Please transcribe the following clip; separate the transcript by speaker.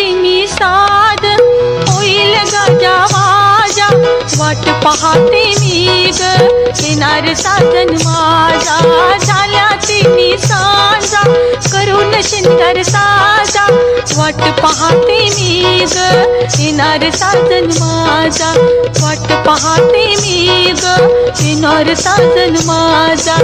Speaker 1: घालू मी साध होईल गाजा माझा. वाट पाहते मी ग येणार साजन माझा. झाल्या तिन्ही सांजा करून शिंदर साजा. वाट पाहते मी ग येणार माझा. वाट पाहते मी ग येणार माझा.